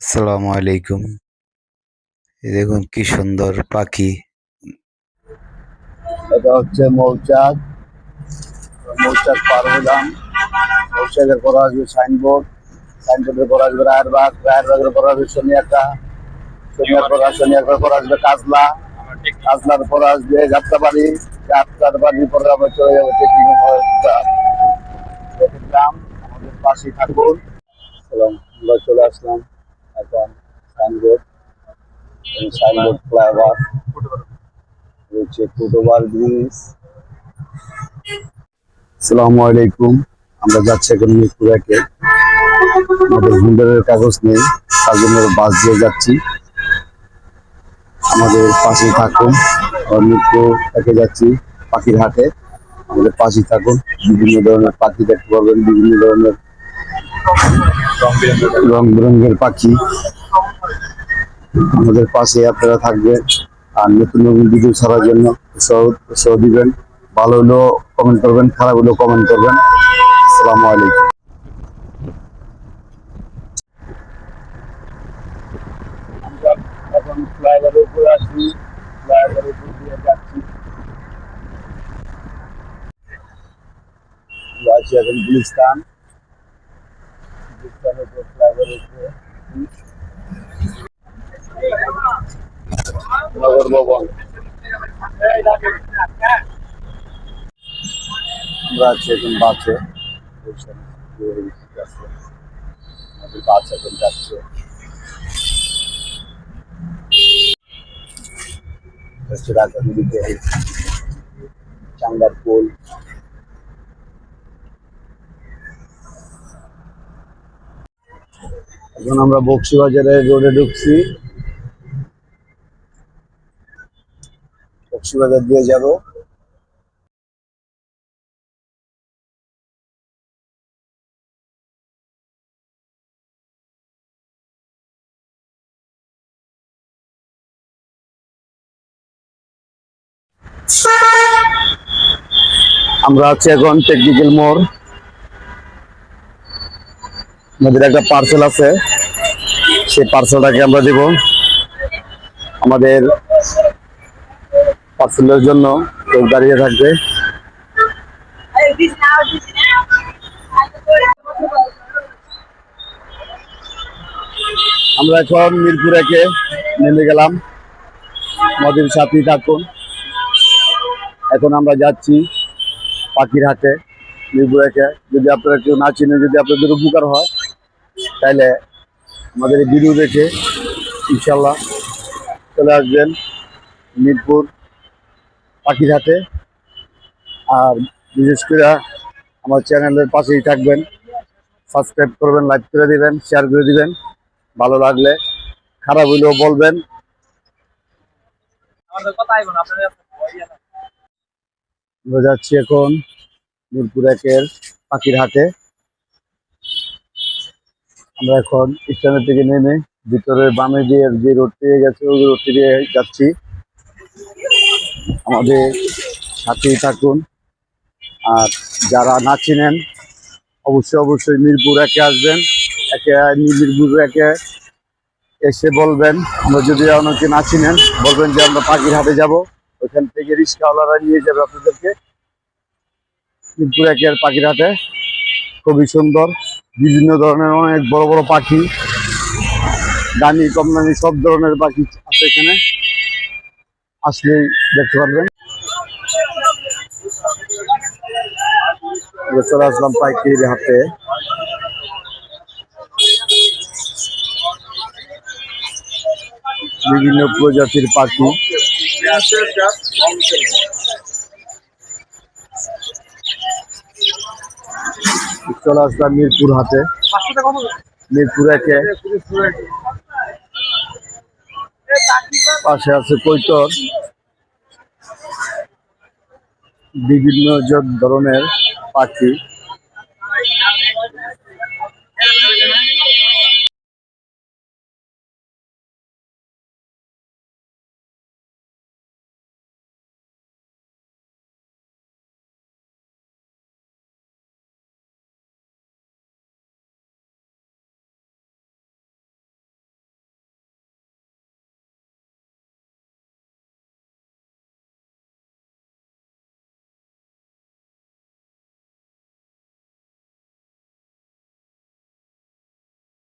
আসসালামু আলাইকুম। দেখুন কি সুন্দর পাখি। এটা হচ্ছে মৌচাক। মৌচাক পার হলাম মৌচাকের পর আসবে সাইনবোর্ড। সাইনবোর্ডের পর আসবে রায়েরবাগ। রায়েরবাগের পর আসবে সোনিয়াকা সোনিয়ার পর সোনিয়াকার পর আসবে কাজলা। কাজলার পর আসবে যাত্রাবাড়ি। যাত্রাবাড়ির পরে আমরা চলে যাব গ্রাম আমাদের পাশেই থাকুন। চলে আসলাম। এখন সাইনবোর্ড সাইনবোর্ড ফ্লাইওভার রয়েছে ফুটওভার ব্রিজ আসসালামু আলাইকুম। আমরা যাচ্ছি এখন মিরপুর একে আমাদের হুন্ডারের কাগজ নেই, তার জন্য বাস দিয়ে যাচ্ছি। আমাদের পাশে থাকুন মিরপুর একে যাচ্ছি পাখির হাটে আমাদের পাশে থাকুন, বিভিন্ন ধরনের পাখি দেখতে পারবেন, বিভিন্ন ধরনের রং বেরঙের পাখি। আমাদের পাশে আপনারা থাকবেন আর নতুন নতুন ভিডিও ছাড়ার জন্য উৎসাহ দিবেন। ভালো হলেও কমেন্ট করবেন খারাপ হলেও কমেন্ট করবেন। আসসালামু আলাইকুম। এখন ফ্লাইওভারের উপরে আছি ফ্লাইওভারের উপর যাচ্ছি আছি এখন গুলিস্তান। গুলিস্তানের উপর ফ্লাইওভারের উপরে নগর ভবন আমরা আছি এখন বাসে আমাদের বাস এখন যাচ্ছে হচ্ছে রাজধানী দিকে চাঙ্গার পোল এখন আমরা বক্সিবাজারের রোডে ঢুকছি। বক্সিবাজার দিয়ে যাব। আমরা আছি এখন টেকনিক্যাল মোড়। আমাদের একটা পার্সেল আছে। সেই পার্সেলটাকে আমরা দিব আমাদের পার্সেলের জন্য। কেউ দাঁড়িয়ে থাকবে. আমরা এখন মিরপুর একে নেমে গেলাম। আমাদের সাথেই থাকুন। এখন আমরা যাচ্ছি পাখির হাটে। মিরপুর একে যদি আপনারা কেউ না চিনে যদি আপনাদের উপকার হয় তাহলে আমাদের এই ভিডিও দেখে ইনশাল্লাহ চলে আসবেন মিরপুর পাখির হাটে আর বিশেষ করে আমার চ্যানেলের পাশেই থাকবেন সাবস্ক্রাইব করবেন লাইক করে দিবেন শেয়ার করে দিবেন। ভালো লাগলে খারাপ হইলেও বলবেন। যাচ্ছি এখন। মিরপুর একের পাখির হাটে। আমরা এখন স্ট্যান্ডের থেকে নেমে ভিতরে বামে দিয়ে যে রোড পেয়ে গেছে, ওই রোডটি দিয়ে যাচ্ছি। আমাদের সাথেই থাকুন। আর যারা না চিনেন, অবশ্যই অবশ্যই মিরপুর একে আসবেন, একে মিরপুর একে এসে বলবেন। আমরা যদি অনেকে না চিনেন, বলবেন যে আমরা পাখির হাটে যাব। ওইখান থেকে রিক্সাওয়ালারা নিয়ে যাবে আপনাদেরকে। মিরপুর একের পাখির হাটে খুবই সুন্দর, বিভিন্ন ধরনের অনেক বড় বড় পাখি। দামি কম দামি সব ধরনের পাখি আছে এখানে। আসলেই দেখতে পারবেন। চলে আসলাম পাইকারি হাতে। বিভিন্ন প্রজাতির পাখি। চলে আসলাম মিরপুর হাতে মিরপুর একে। পাশে আছে কৈতর বিভিন্ন ধরনের পাখি।